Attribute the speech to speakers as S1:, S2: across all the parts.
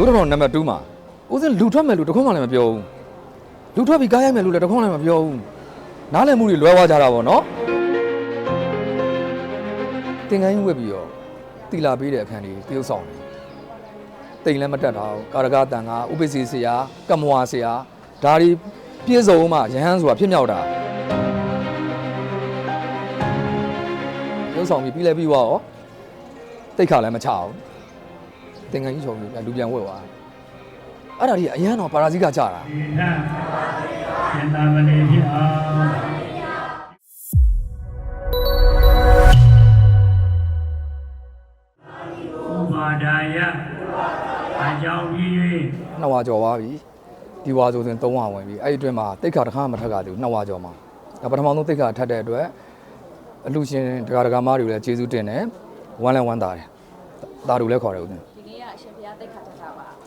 S1: ဇိုးတော်နံပါတ်2မှာဦးစင်းလူထွက်မယ်လို့တခွန်းမှလည်းမပြောဘူးလူထွက်ပြီးကားရိုက်မယ်လို့လည်းတခွန်းလည်းမပြောဘူးနားလည်မှုတွေလွဲသွားကြတာပေါ့နော်တင်ကိုင်းဝက်ပြီးတော့တီလာပေးတဲ့အခန်းကြီးတရုပ်ဆောင်တယ်တိမ်လည်းမတက်တာဘူးကာရကတန်ကဥပ္ပစီဆရာကမ္မဝါဆရာဒါဒီပြည့်စုံမှရဟန်းဆိုတာဖြစ်မြောက်တာတရုပ်ဆောင်ပြီးပြီးလဲပြီးသွားရောတိတ်ခါလည်းမချအောင် တင်ကိုင်းကြီးချုံပြီးလူပြန်ဝက်သွားအဲ့ဒါကြီးအရန်တော့ပါရာဇိကကြတာ
S2: ဒီနံသင်္သာမဏေဖြစ်အောင်ဥပါဒါယအကြောင်းကြီး၍
S1: နှစ်ဝါကျော်သွားပြီဒီဝါဆိုရင်3ဝါဝင်ပြီအဲ့ဒီအတွင်းမှာတိတ်ခါတစ်ခါမှမထက်ကသေးဘူးနှစ်ဝါကျော်မှာဒါပထမဆုံးတိတ်ခါထက်တဲ့အတွက်အလူရှင်ဒကာဒကာမတွေကိုလည်းကျေးဇူးတင်တယ်ဝမ်းလည်းဝမ်းသာတယ်ဒါတို့လည်းခေါ်တယ်ဦးဇင်း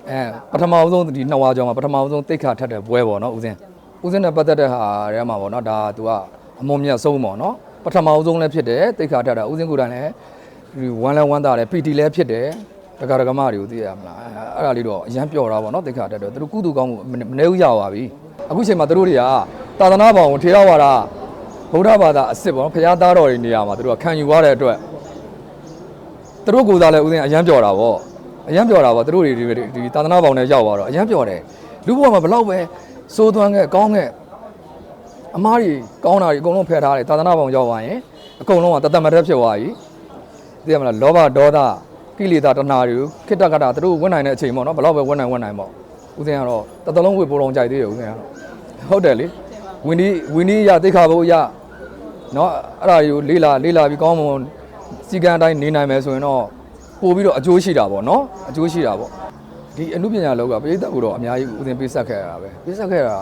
S3: အဲပ
S1: ထမဆုံးဒီနှစ်ဝါကျော်မှာပထမဆုံးတိတ်ခါထက်တဲ့ပွဲပေါ့နော်ဦးဇင်းဦးဇင်းနဲ့ပတ်သက်တဲ့ဟာထဲမှာပေါ့နော်ဒါက तू ကအမုံမြတ်ဆုံးပေါ့နော်ပထမဆုံးလည်းဖြစ်တယ်တိတ်ခါထက်တာဦးဇင်းကိုယ်တိုင်လည်းဒီဝမ်းလည်းဝမ်းသာတယ်ပီတီလည်းဖြစ်တယ်ဒကာဒကာမတွေကိုသိရမလားအဲအဲ့ဒါလေးတော့အရန်ပျော်တာပေါ့နော်တိတ်ခါထက်တော့သူတို့ကုသူကောင်းမှုမမနေဘူးရပါပြီအခုချိန်မှာသူတို့တွေကသာသနာ့ဘောင်ကိုထေရဝါဒဗုဒ္ဓဘာသာအစ်စ်ပေါ့နော်ဖရာသားတော်တွေနေရာမှာသူတို့ကခံယူသွားတဲ့အတွက်သူတို့ကိုယ်စားလည်းဦးစင်းအရန်ပြော်တာဗော အရန်ပြော်တာဗောသူတို့တွေဒီဒီသာသနာပေါင်းနဲ့ရောက်သွားတော့အရန်ပြော်တယ်လူဘဝမှာဘလောက်ပဲစိုးသွမ်းခဲ့ကောင်းခဲ့အမားကြီးကောင်းတာကြီးအကုန်လုံးဖယ်ထားတယ်သာသနာပေါင်းရောက်သွားရင်အကုန်လုံးကတသက်မတက်ဖြစ်သွားပြီသိရမလားလောဘဒေါသကိလေသာတဏှာတွေခိတ္တကတာသူတို့ဝင်နိုင်တဲ့အချိန်ပေါ့နော်ဘလောက်ပဲဝင်နိုင်ဝင်နိုင်ပေါ့ဦးစင်းကတော့တသက်လုံးဝေပိုးတော်ကြိုက်သေးတယ်ဦးစင်းကတော့ဟုတ်တယ်လေဝင်းဒီဝင်းဒီရသိခါဖို့ရ เนาะအဲ့ဒါတွေကိုလေးလာလေးလာပြီးကောင်းမွန်စီကံအတိုင်းနေနိုင်မယ်ဆိုရင်တော့ ပို့ပြီးတော့အကျိုးရှိတာပေါ့နော်အကျိုးရှိတာပေါ့ဒီအမှုပညာလောကပရိသတ်ကိုတော့အများကြီးဦးတင်ပေးဆက်ခဲ့ရတာပဲပေးဆက်ခဲ့တာ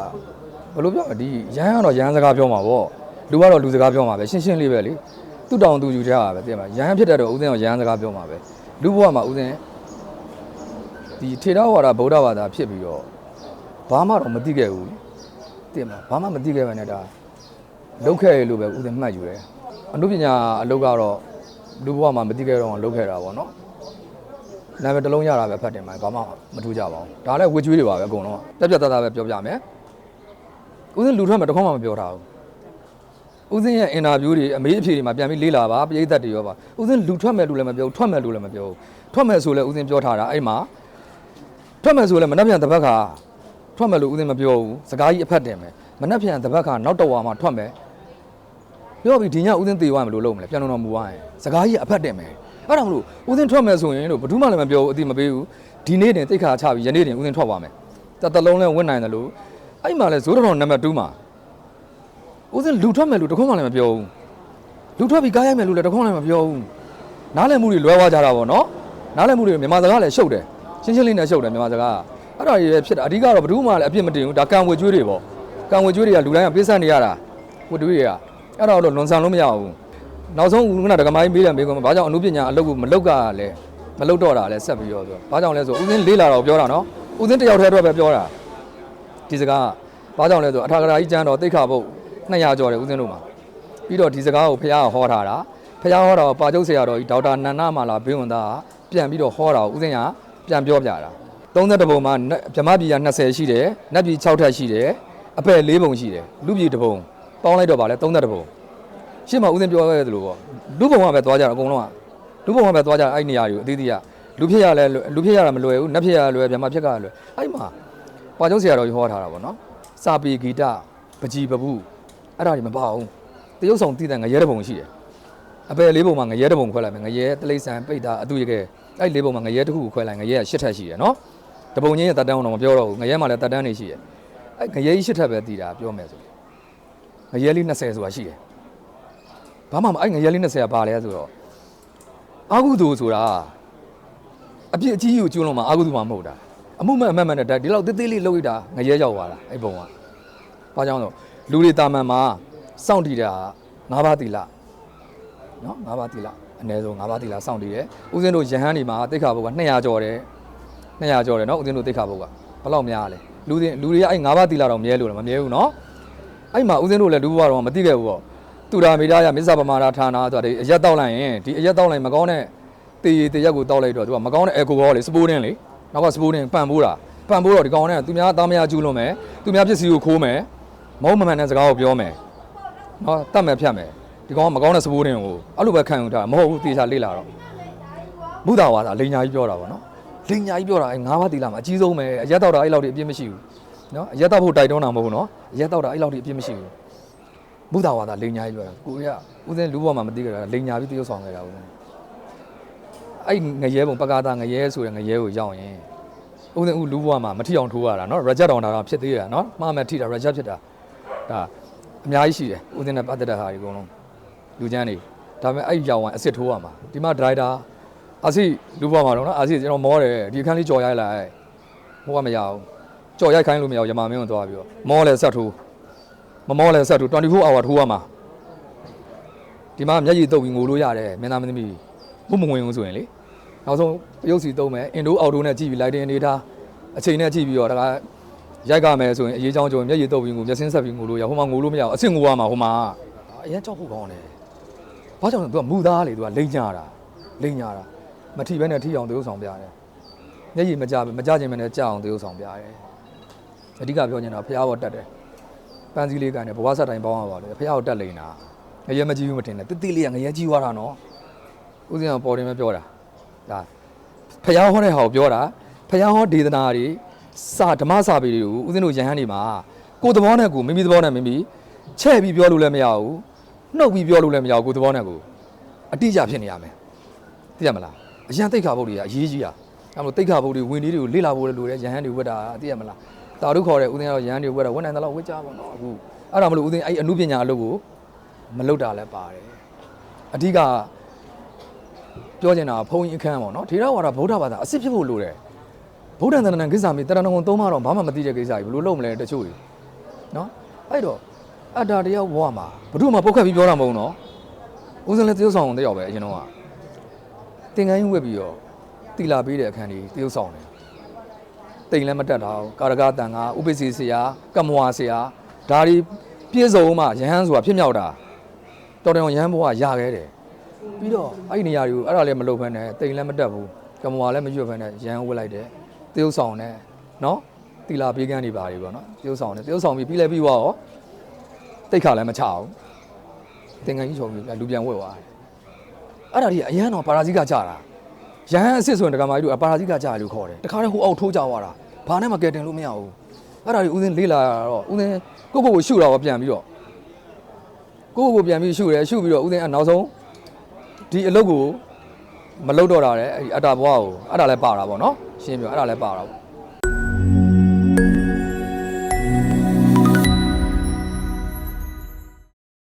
S1: ဘယ်လိုပြောဒီရဟန်းကတော့ရဟန်းစကားပြောမှာပေါ့လူကတော့လူစကားပြောမှာပဲရှင်းရှင်းလေးပဲလေသူ့တောင်သူယူကြတာပဲသိမှာရဟန်းဖြစ်တဲ့တော့ဦးတင်အောင်ရဟန်းစကားပြောမှာပဲလူဘဝမှာဦးတင်ဒီထေရဝါဒဗုဒ္ဓဘာသာဖြစ်ပြီးတော့ဘာမှတော့မသိခဲ့ဘူးတင်မှာဘာမှမသိခဲ့ပဲနဲ့ဒါလောက်ခဲ့လို့ပဲဦးတင်မှတ်ယူတယ်အမှုပညာအလုပ်ကတော့လူဘဝမှာမသိခဲ့တော့အောင်လုပ်ခဲ့တာပေါ့နော် နာမည်တစ်လုံးရတာပဲဖတ်တယ်မှာဘာမှမထူးကြပါဘူးဒါလည်းဝေကျွေးတွေပါပဲအကုန်လုံးကတက်ပြတ်သားသားပဲပြောပြမယ်ဦးစင်းလူထွက်မှာတစ်ခေါက်မှမပြောထားဘူးဦးစင်းရဲ့အင်တာဗျူးတွေအမေးအဖြေတွေမှာပြန်ပြီးလေးလာပါပရိသတ်တွေရောပါဦးစင်းလူထွက်မယ်လို့လည်းမပြောဘူးထွက်မယ်လို့လည်းမပြောဘူးထွက်မယ်ဆိုလည်းဦးစင်းပြောထားတာအဲ့မှာထွက်မယ်ဆိုလည်းမနှက်ပြန်တစ်ပတ်ခါထွက်မယ်လို့ဦးစင်းမပြောဘူးစကားကြီးအဖက်တင်မယ်မနှက်ပြန်တစ်ပတ်ခါနောက်တော့ဝါမှာထွက်မယ်ပြောပြီးဒီညဦးစင်းသေးသွားမလို့လုပ်မလဲပြန်တော်မူသွားရင်စကားကြီးအဖက်တင်မယ် အဲ့ဒါမလို့ဦးစင်းထွက်မယ်ဆိုရင်လို့ဘယ်သူမှလည်းမပြောဘူးအတိမပေးဘူးဒီနေ့တင်တိတ်ခါချပြီးယနေ့တင်ဦးစင်းထွက်သွားမယ်တတလုံးလဲဝင်နိုင်တယ်လို့အဲ့မှာလဲဇိုးတော်နံပါတ်2မှာဦးစင်းလူထွက်မယ်လို့တခွန်းမှလည်းမပြောဘူးလူထွက်ပြီးကားရိုက်မယ်လို့လည်းတခွန်းလည်းမပြောဘူးနားလည်မှုတွေလွဲသွားကြတာပေါ့နော်နားလည်မှုတွေမြန်မာစကားလည်းရှုပ်တယ်ရှင်းရှင်းလေးနဲ့ရှုပ်တယ်မြန်မာစကားအဲ့ဒါကြီးပဲဖြစ်တာအဓိကတော့ဘယ်သူမှလည်းအပြစ်မတင်ဘူးဒါကံဝေကျွေးတွေပေါ့ကံဝေကျွေးတွေကလူတိုင်းကပေးဆက်နေရတာဟိုတွေးတွေကအဲ့တော့တော့လွန်ဆန်လို့မရဘူး နောက်ဆုံးခုနကဒကမိုင်းပေးတယ်မေးကုန်ဘာကြောင့်အမှုပညာအလုပ်ကိုမလုပ်ကလဲမလုပ်တော့တာလဲဆက်ပြီးတော့ဆိုဘာကြောင့်လဲဆိုဦးစင်းလေးလာတော့ပြောတာနော်ဦးစင်းတယောက်တည်းအတွက်ပဲပြောတာဒီစကားဘာကြောင့်လဲဆိုအထာဂရာကြီးကျမ်းတော်တိတ်ခါဖို့200ကျော်တယ်ဦးစင်းတို့မှာပြီးတော့ဒီစကားကိုဖះကဟောထားတာဖះဟောတာကိုပါကျုပ်ဆရာတော်ကြီးဒေါက်တာနန္ဒမာလာဘေးဝန်သားကပြန်ပြီးတော့ဟောတာကိုဦးစင်းကပြန်ပြောပြတာ30ပုံမှာဗြဟ္မပြည်က20ရှိတယ်နတ်ပြည်6ထပ်ရှိတယ်အပယ်4ပုံရှိတယ်လူပြည်1ပုံပေါင်းလိုက်တော့ဗာလဲ30ပုံ ရှင်းမဦးစင်းပြောခဲ့သလိုပေါ့လူပုံကပဲသွားကြတာအကုန်လုံးကလူပုံကပဲသွားကြတာအဲ့နေရာတွေကိုအသေးသေးကလူဖြစ်ရလဲလူဖြစ်ရတာမလွယ်ဘူးနတ်ဖြစ်ရလွယ်ပြန်မဖြစ်ကလွယ်အဲ့မှာပွားကျုံးဆရာတော်ကြီးဟောထားတာပေါ့နော်စာပေဂီတပကြီးပပုအဲ့ဒါတွေမပါဘူးတရုပ်ဆောင်တည်တဲ့ငရဲတပုံရှိတယ်အပယ်လေးပုံမှာငရဲတပုံခွဲလိုက်မယ်ငရဲတလိษံပိတ်တာအတူရခဲ့အဲ့လေးပုံမှာငရဲတစ်ခုကိုခွဲလိုက်ငရဲကရှစ်ထက်ရှိတယ်နော်တပုံချင်းရဲ့တက်တန်းအောင်တော့မပြောတော့ဘူးငရဲမှာလည်းတက်တန်းနေရှိတယ်အဲ့ငရဲကြီးရှစ်ထက်ပဲတည်တာပြောမယ်ဆိုငရဲလေး20ဆိုတာရှိတယ် ဘာမှမအဲ့ငရဲလေး20ကဘာလဲဆိုတော့အာဟုသူဆိုတာအပြစ်အကြီးကြီးကိုကျွလွန်မှာအာဟုသူမှမဟုတ်တာအမှုမဲ့အမှတ်မဲ့နဲ့ဒီလောက်သေးသေးလေးလှုပ်ရတာငရဲရောက်သွားတာအဲ့ပုံကဘာကြောင့်ဆိုလူတွေတာမန်မှာစောင့်တည်တာ၅ပါးတီလာနော်၅ပါးတီလာအနည်းဆုံး၅ပါးတီလာစောင့်တည်တယ်ဦးဇင်းတို့ရဟန်းတွေမှာတိတ်ခါဘုတ်က200ကျော်တယ်200ကျော်တယ်နော်ဦးဇင်းတို့တိတ်ခါဘုတ်ကဘယ်လောက်များလဲလူတွေလူတွေကအဲ့၅ပါးတီလာတော့မြဲလို့လားမမြဲဘူးနော်အဲ့မှာဦးဇင်းတို့လည်းလူဘွားတော့မသိခဲ့ဘူးပေါ့ တူတာမေတာရမစ္ဆပမာဒဌာနဆိုတာဒီအရက်တောက်လိုက်ရင်ဒီအရက်တောက်လိုက်မကောင်းတဲ့တေးရတေးရက်ကိုတောက်လိုက်တော့သူကမကောင်းတဲ့အဲကိုဟောလေစပိုးတင်းလေနောက်ကစပိုးတင်ပန်ပိုးတာပန်ပိုးတော့ဒီကောင်ကသူများသားမယားကျူးလွန်မယ်သူများပစ္စည်းကိုခိုးမယ်မဟုတ်မမှန်တဲ့စကားကိုပြောမယ်နော်တတ်မယ်ဖြတ်မယ်ဒီကောင်ကမကောင်းတဲ့စပိုးတင်ကိုအဲ့လိုပဲခံယူတာမဟုတ်ဘူးတေချာလေ့လာတော့ဘုဒ္ဓဝါစာလိန်ညာကြီးပြောတာပေါ့နော်လိန်ညာကြီးပြောတာအဲငါးပါးသီလမှာအကြီးဆုံးပဲအရက်တော့တာအဲ့လောက်ထိအပြစ်မရှိဘူးနော်အရက်တော့ဖို့တိုက်တွန်းတာမဟုတ်ဘူးနော်အရက်တော့တာအဲ့လောက်ထိအပြစ်မရှိဘူး ဘုဒ္ဓဝါဒလိန်ညာကြီးပြောတာကိုရဦးစင်းလူဘောမှာမသိကြတာလိန်ညာပြီးတရုတ်ဆောင်ခဲ့တာဦးအဲ့ငရဲပုံပကာတာငရဲဆိုတဲ့ငရဲကိုရောက်ရင်ဦးစင်းဦးလူဘောမှာမထီအောင်ထိုးရတာနော်ရဂျက်တောင်တာဖြစ်သေးရနော်မှားမှထီတာရဂျက်ဖြစ်တာဒါအများကြီးရှိတယ်ဦးစင်းနဲ့ပတ်သက်တဲ့ဟာတွေအကုန်လုံးလူချမ်းတွေဒါပေမဲ့အဲ့ရောက်ဝင်အစစ်ထိုးရမှာဒီမှာဒရိုက်တာအစစ်လူဘောမှာတော့နော်အစစ်ကျွန်တော်မောတယ်ဒီအခန်းလေးကြော်ရိုက်လိုက်ဟိုကမရဘူးကြော်ရိုက်ခိုင်းလို့မရဘူးရမမင်းကိုသွားပြီးတော့မောလဲဆက်ထိုး မမောလဲဆက်ထိုး24 hour ထိုးရမှာဒီမှာမျက်ရည်တုပ်ပြီးငိုလို့ရတယ်မင်းသားမင်းသမီးဘုမဝင်ဘူးဆိုရင်လေနောက်ဆုံးရုပ်စီသုံးမယ်အင်ဒိုအော်ဒိုနဲ့ကြည့်ပြီးလိုက်တင်အနေထားအချိန်နဲ့ကြည့်ပြီးတော့ဒါကရိုက်ကမယ်ဆိုရင်အရေးချောင်းကြုံမျက်ရည်တုပ်ပြီးငိုမျက်စင်းဆက်ပြီးငိုလို့ရဟိုမှာငိုလို့မရအောင်အစ်စ်ငိုရမှာဟိုမှာအရင်ကြောက်ဖို့ကောင်းတယ်ဘာကြောင့်လဲသူကမူသားလေသူကလိမ့်ညာတာလိမ့်ညာတာမထီဘဲနဲ့ထီအောင်သေုပ်ဆောင်ပြတယ်မျက်ရည်မကြမကြခြင်းမနဲ့ကြောက်အောင်သေုပ်ဆောင်ပြတယ်အဓိကပြောနေတာဖះဘောတက်တယ် ပန်းစည်းလေးကန်တယ်ဘဝဆက်တိုင်းပေါင်းရပါလေဖះဘောတက်လိမ့်တာငရဲမကြည့်ဘူးမတင်နဲ့တိတိလေးကငရဲကြီးသွားတာနော်ဦးစင်းကပေါ်တယ်မပြောတာဒါဖယားဟောတဲ့ဟာကိုပြောတာဖယားဟောဒေသနာတွေစာဓမ္မစာပေတွေကိုဦးဇင်းတို့ယဟန်တွေမှာကိုယ်သဘောနဲ့ကိုယ်မိမိသဘောနဲ့မိမိချဲ့ပြီးပြောလို့လည်းမရဘူးနှုတ်ပြီးပြောလို့လည်းမရဘူးကိုယ်သဘောနဲ့ကိုယ်အတိအကျဖြစ်နေရမယ်သိရမလားအရန်တိတ်ခါဘုတ်တွေကအရေးကြီးတာအဲလိုတိတ်ခါဘုတ်တွေဝင်လေးတွေကိုလေ့လာဖို့လိုတယ်ယဟန်တွေဝတ်တာသိရမလား တာတို့ခေါ်တဲ့ဦးဇင်းကတော့ယဟန်တွေဝတ်တာဝန်နိုင်တယ်လို့ဝတ်ကြပါတော့အခုအဲ့ဒါမလို့ဦးဇင်းအဲ့အမှုပညာအလုပ်ကိုမလုပ်တာလည်းပါတယ်အဓိကပြောချင်တာကဘုံကြီးအခန်းပေါ့နော်ထေရဝါဒဗုဒ္ဓဘာသာအစ်စ်ဖြစ်ဖို့လိုတယ်ဗုဒ္ဓံတဏ္ဍကိစ္စမီတရဏဂုံသုံးပါတော့ဘာမှမသိတဲ့ကိစ္စကြီးဘယ်လိုလုပ်မလဲတချို့ကြီးနော်အဲ့တော့အတ္တတရားဘဝမှာဘုဒ္ဓမှာပုတ်ခတ်ပြီးပြောတာမဟုတ်ဘူးနော်ဦးစင်းလည်းသရုပ်ဆောင်တဲ့ရောက်ပဲအရင်တော့ကသင်္ကန်းကြီးဝက်ပြီးတော့တီလာပေးတဲ့အခန်းကြီးသရုပ်ဆောင်တယ် တိမ်လည်းမတက်တာဘူးကာရကတန်ကဥပိ္ပစီဆရာကမ္မဝါဆရာဒါတွေပြည့်စုံမှယဟန်ဆိုတာဖြစ်မြောက်တာတော်တော်ယဟန်ဘဝရခဲ့တယ်ပြီးတော့အဲ့ဒီနေရာတွေကိုအဲ့ဒါလည်းမလုပ်ဖ ೇನೆ တိမ်လည်းမတက်ဘူးကမ္မဝါလည်းမရွတ်ဖ ೇನೆ ရန်ဝစ်လိုက်တယ်တရုပ်ဆောင်တယ်နော်တီလာပေးကန်းတွေပါတွေပေါ့နော်တရုပ်ဆောင်တယ်တရုပ်ဆောင်ပြီးပြီးလဲပြီးသွားရောတိတ်ခါလည်းမချဘူးတင်ငန်းကြီးချုံပြီးလူပြန်ဝက်သွားတယ်အဲ့ဒါကြီးအရန်တော့ပါရာဇိကကြတာ ရန်အစ်စ်ဆိုရင်ဒကမာကြီးတို့ပါရာဇိကကြတယ်လို့ခေါ်တယ်တခါတည်းဟိုအောက်ထိုးကြသွားတာဘာနဲ့မှကဲတင်လို့မရဘူးအဲ့ဒါကြီးဦးစင်းလေးလာတော့ဦးစင်းကိုကိုကိုရှုတာပေါ့ပြန်ပြီးတော့ကိုကိုကိုပြန်ပြီးရှုတယ်ရှုပြီးတော့ဦးစင်းအနောက်ဆုံးဒီအလုပ်ကိုမလုပ်တော့တာလေအဲ့ဒီအတ္တဘွားကိုအဲ့ဒါလည်းပါတာပေါ့နော်ရှင်းပြအဲ့ဒါလည်းပါတာပေါ့